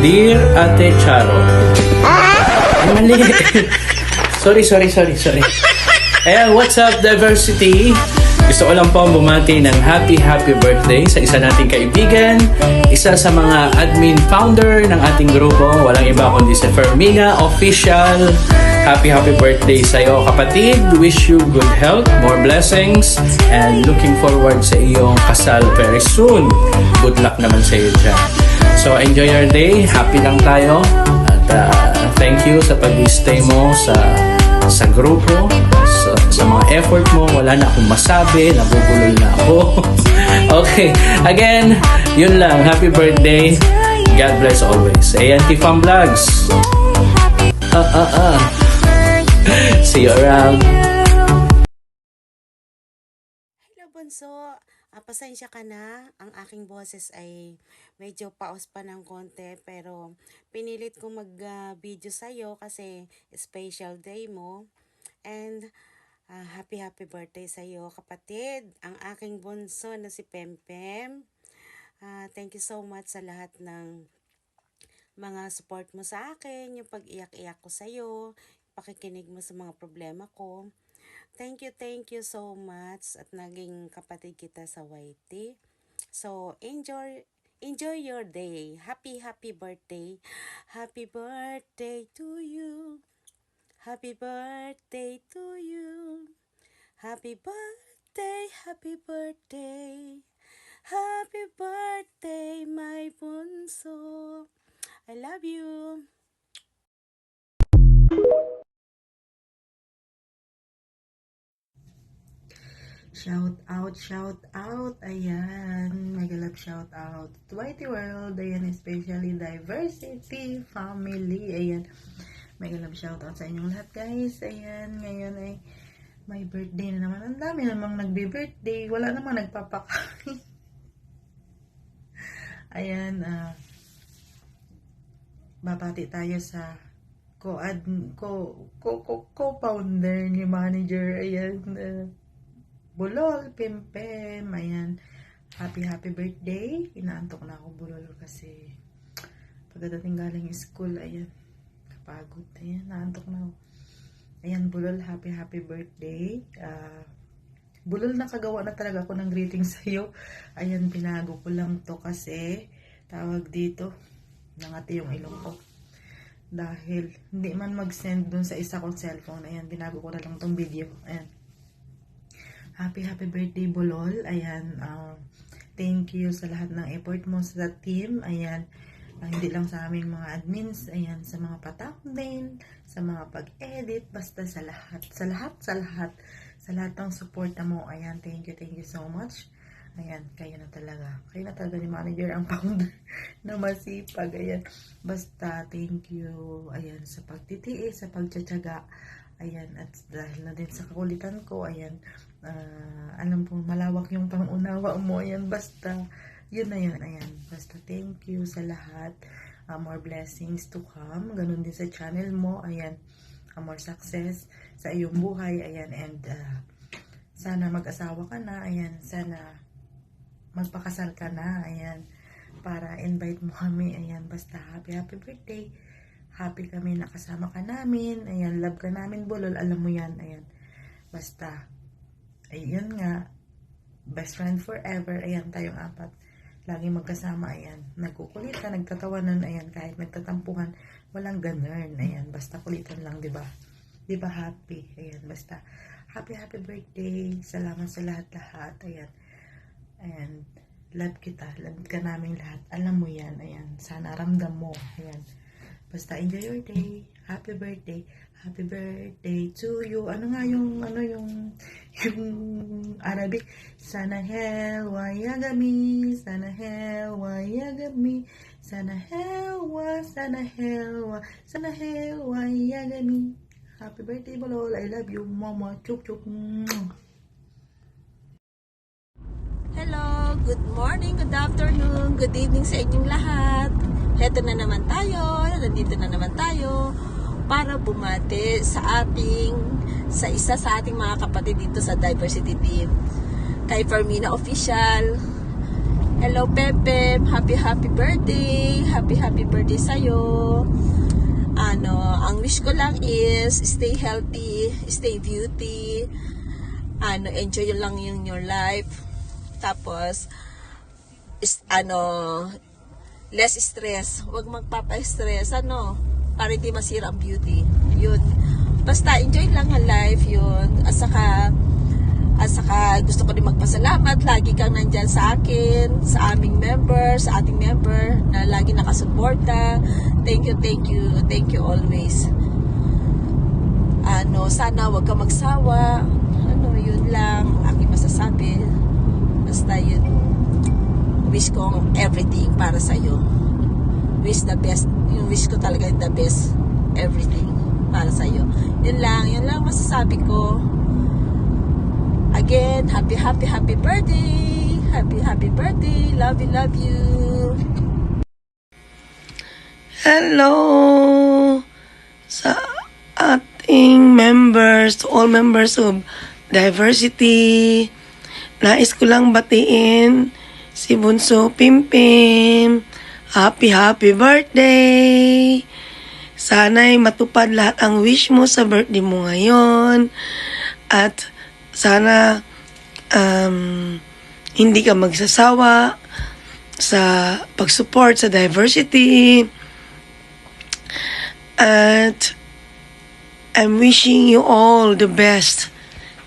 Ate Charo. Ay, mali. sorry, sorry, sorry, sorry. Ayan, what's up, diversity? Gusto ko lang po bumati ng happy, happy birthday sa isa nating kaibigan, isa sa mga admin founder ng ating grupo, walang iba kundi si Fermina Official. Happy, happy birthday sa iyo, kapatid. Wish you good health, more blessings, and looking forward sa iyong kasal very soon. Good luck naman sa iyo dyan. So, enjoy your day. Happy lang tayo. At uh, thank you sa pag-stay mo sa sa grupo, sa, sa mga effort mo. Wala na akong masabi. Nabubulol na ako. okay. Again, yun lang. Happy birthday. God bless always. ANT Fam Vlogs. Ah, ah, ah. See you around. Hello, Bunso. Ah, pasensya ka na. Ang aking boses ay medyo paos pa ng konti. Pero pinilit ko mag-video sa'yo kasi special day mo. And ah, happy happy birthday sa'yo, kapatid. Ang aking bunso na si Pempem. Ah, thank you so much sa lahat ng mga support mo sa akin, yung pag-iyak-iyak ko sa'yo, pakikinig mo sa mga problema ko. Thank you, thank you so much at naging kapatid kita sa YT. So, enjoy enjoy your day. Happy happy birthday. Happy birthday to you. Happy birthday to you. Happy birthday, happy birthday. Happy birthday, my bunso. I love you. Shout out, shout out. Ayan, mega love shout out. Whitey World, ayan, especially diversity, family. Ayan, mega love shout out sa inyong lahat guys. Ayan, ngayon ay may birthday na naman. Ang dami namang nagbe-birthday. Wala namang nagpapakain. ayan, ah, babati tayo sa co-ad, co, co, co, co-founder ni manager. Ayan, ah, Bulol, Pimpem, ayan. Happy, happy birthday. Inaantok na ako, Bulol, kasi pagdating galing school, ayan, kapagod. Ayan, naantok na ako. Ayan, Bulol, happy, happy birthday. Ah, Bulol, nakagawa na talaga ako ng greeting sa'yo. Ayan, binago ko lang to kasi tawag dito, nangati yung ilong ko. Dahil hindi man mag-send dun sa isa kong cellphone. Ayan, binago ko na lang tong video. Ayan. Happy, happy birthday, Bolol. Ayan, um, thank you sa lahat ng effort mo sa team. Ayan, ah, hindi lang sa aming mga admins. Ayan, sa mga patak din, sa mga pag-edit, basta sa lahat. Sa lahat, sa lahat. Sa lahat ng support mo. Ayan, thank you, thank you so much. Ayan, kayo na talaga. Kayo na talaga ni manager ang founder na masipag. Ayan, basta thank you. Ayan, sa pagtitiis, sa pagtsatsaga. Ayan, at dahil na din sa kakulitan ko, ayan, ah, alam po, malawak yung pangunawa mo. Ayan, basta, yun na yun, ayan. Basta thank you sa lahat. Ah, more blessings to come. Ganun din sa channel mo, ayan. Ah, more success sa iyong buhay, ayan. And ah, sana mag-asawa ka na, ayan. Sana magpakasal ka na, ayan. Para invite mo kami, ayan. Basta happy, happy birthday. Happy kami nakasama ka namin. Ayan, love ka namin, Bulol. Alam mo yan, ayan. Basta, ayun nga, best friend forever, ayan, tayong apat. Lagi magkasama, ayan. Nagkukulitan, nagtatawanan, ayan, kahit nagtatampuhan, walang ganun, ayan. Basta kulitan lang, di ba? Di ba happy? Ayan, basta, happy, happy birthday. Salamat sa lahat-lahat, ayan. And, love kita, love ka namin lahat. Alam mo yan, ayan. Sana ramdam mo, ayan. Basta enjoy your day. Happy birthday. Happy birthday to you. Ano nga yung, ano yung, yung Arabic? Sana helwa yagami. Sana helwa yagami. Sana helwa, sana helwa, sana helwa yagami. Happy birthday, Balol. I love you, Mama. Chuk chuk. Hello, good morning, good afternoon, good evening sa inyong lahat. Heto na naman tayo, nandito na naman tayo para bumati sa ating, sa isa sa ating mga kapatid dito sa Diversity Team. Kay Fermina Official, Hello, Pepem. Happy, happy birthday. Happy, happy birthday sa'yo. Ano, ang wish ko lang is stay healthy, stay beauty. Ano, enjoy lang yung your life. Tapos, is, ano, less stress. Huwag magpapa-stress, ano, para hindi masira ang beauty. Yun. Basta enjoy lang ang life, yun. At saka, at saka gusto ko din magpasalamat. Lagi kang nandyan sa akin, sa aming member, sa ating member na lagi nakasuporta. Thank you, thank you, thank you always. Ano, sana wag ka magsawa. Ano, yun lang aking masasabi. Basta yun, wish ko everything para sa iyo. Wish the best, yung wish ko talaga the best everything para sa iyo. Yun lang, yun lang masasabi ko. Again, happy, happy, happy birthday! Happy, happy birthday! Love you, love you! Hello sa ating members, to all members of diversity. Nais ko lang batiin si Bunso Pimpim. Happy, happy birthday! Sana'y matupad lahat ang wish mo sa birthday mo ngayon. At sana um, hindi ka magsasawa sa pag-support sa diversity. At I'm wishing you all the best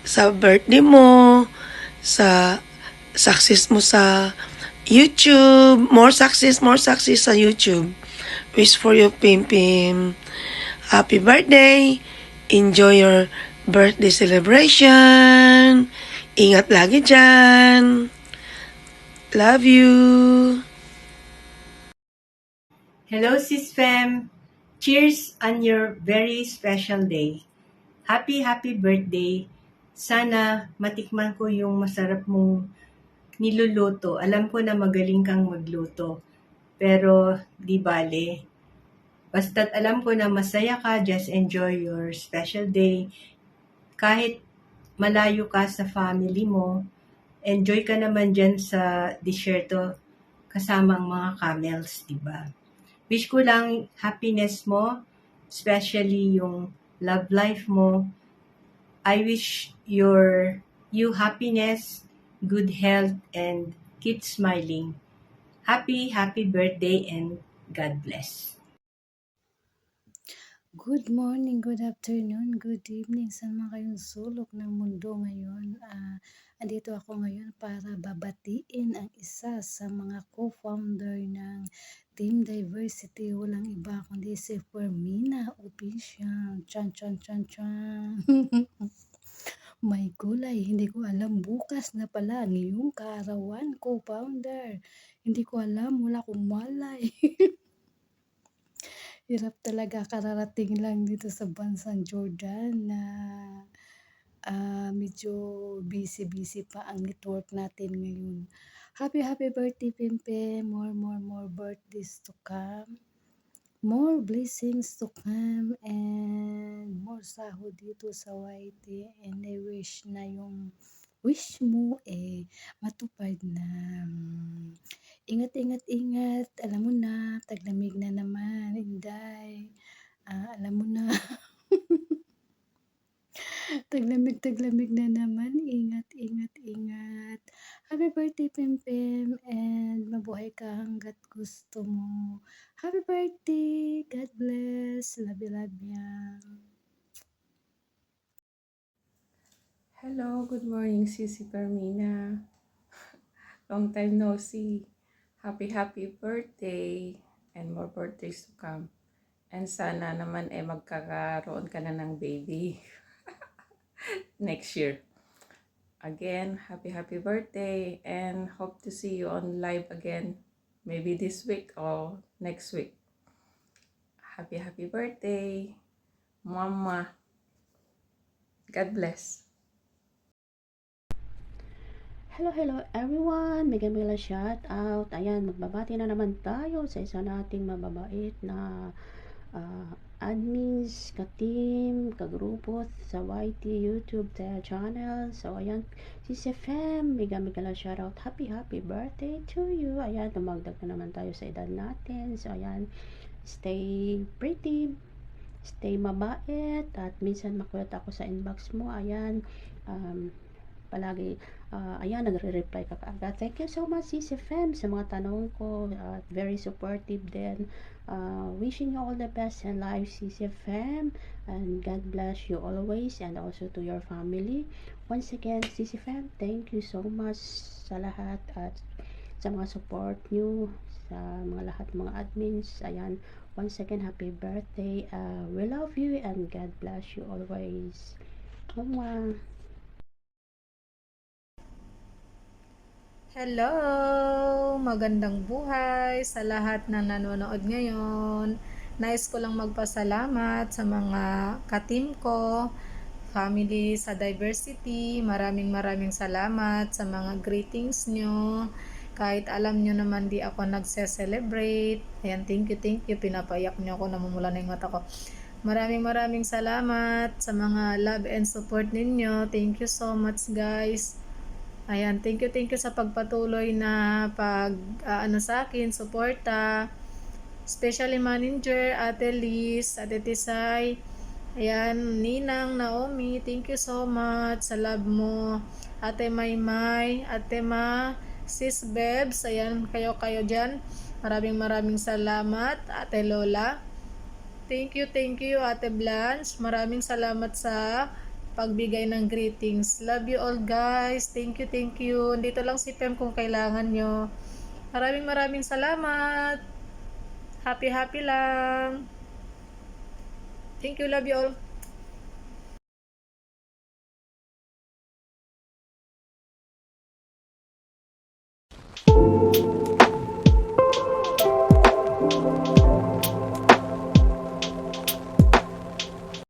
sa birthday mo, sa success mo sa YouTube, more success, more success sa YouTube. Wish for you, Pim Pim. Happy birthday! Enjoy your birthday celebration. Ingat lagi dyan. Love you. Hello, Sis Fem. Cheers on your very special day. Happy, happy birthday. Sana matikman ko yung masarap mong niluluto. Alam ko na magaling kang magluto. Pero di bale. Basta't alam ko na masaya ka, just enjoy your special day. Kahit malayo ka sa family mo, enjoy ka naman dyan sa disyerto kasama ang mga camels, di ba? Wish ko lang happiness mo, especially yung love life mo. I wish your you happiness, good health, and keep smiling. Happy, happy birthday and God bless. Good morning, good afternoon, good evening sa mga kayong sulok ng mundo ngayon. Ah, andito ako ngayon para babatiin ang isa sa mga co-founder ng Team Diversity. Walang iba kundi si Fermina Official. Chan, chan, chan, chan. May gulay, hindi ko alam bukas na pala ang iyong kaarawan, co-founder. Hindi ko alam, wala akong malay. Hirap talaga kararating lang dito sa bansang Jordan na ah, medyo busy-busy pa ang network natin ngayon. Happy, happy birthday, Pimpe. More, more, more birthdays to come. More blessings to come and more sahod dito sa YT and I wish na yung wish mo eh matupad na. Ingat, ingat, ingat. Alam mo na, taglamig na naman, Inday. Ah, alam mo na. taglamig, taglamig na naman. Ingat, ingat, ingat. Happy birthday, Pim Pim. And mabuhay ka hanggat gusto mo. Happy birthday. God bless. Love you, love Hello, good morning, Sisi Carmina. Long time no see. Happy, happy birthday and more birthdays to come. And sana naman eh magkakaroon ka na ng baby next year. Again, happy, happy birthday and hope to see you on live again maybe this week or next week. Happy, happy birthday, Mama. God bless. Hello, hello everyone! Mega mega shout out. Ayan, magbabati na naman tayo sa isa nating mababait na ah, admins, ka-team, ka-grupo sa YT YouTube ta- channel. So, ayan, Sis FM, mega mega lang shoutout. Happy, happy birthday to you. Ayan, tumagdag na naman tayo sa edad natin. So, ayan, stay pretty, stay mabait, at minsan makulat ako sa inbox mo. Ayan, um, palagi, ah, ayan, nagre-reply ka kaagad. Thank you so much, Sis FM, sa mga tanong ko. At very supportive din. Uh, wishing you all the best in life, Sis FM. And God bless you always and also to your family. Once again, Sis FM, thank you so much sa lahat at sa mga support nyo, sa mga lahat mga admins. Ayan, once again, happy birthday. Uh, we love you and God bless you always. Mwah. Hello! Magandang buhay sa lahat na nanonood ngayon. Nais ko lang magpasalamat sa mga katim ko, family sa diversity. Maraming maraming salamat sa mga greetings nyo. Kahit alam nyo naman di ako nagse-celebrate. Ayan, thank you, thank you. Pinapayak nyo ako, namumula na yung mata ko. Maraming maraming salamat sa mga love and support ninyo. Thank you so much guys. Ayan, thank you, thank you sa pagpatuloy na pag ah, ano sa akin, suporta. Especially manager, Ate Liz, Ate Tisay, ayan, Ninang, Naomi, thank you so much sa love mo. Ate Maymay, Ate Ma, Sis Bebs, ayan, kayo-kayo dyan. Maraming maraming salamat, Ate Lola. Thank you, thank you, Ate Blanche. Maraming salamat sa pagbigay ng greetings. Love you all guys. Thank you, thank you. Dito lang si Pem kung kailangan nyo. Maraming maraming salamat. Happy, happy lang. Thank you, love you all.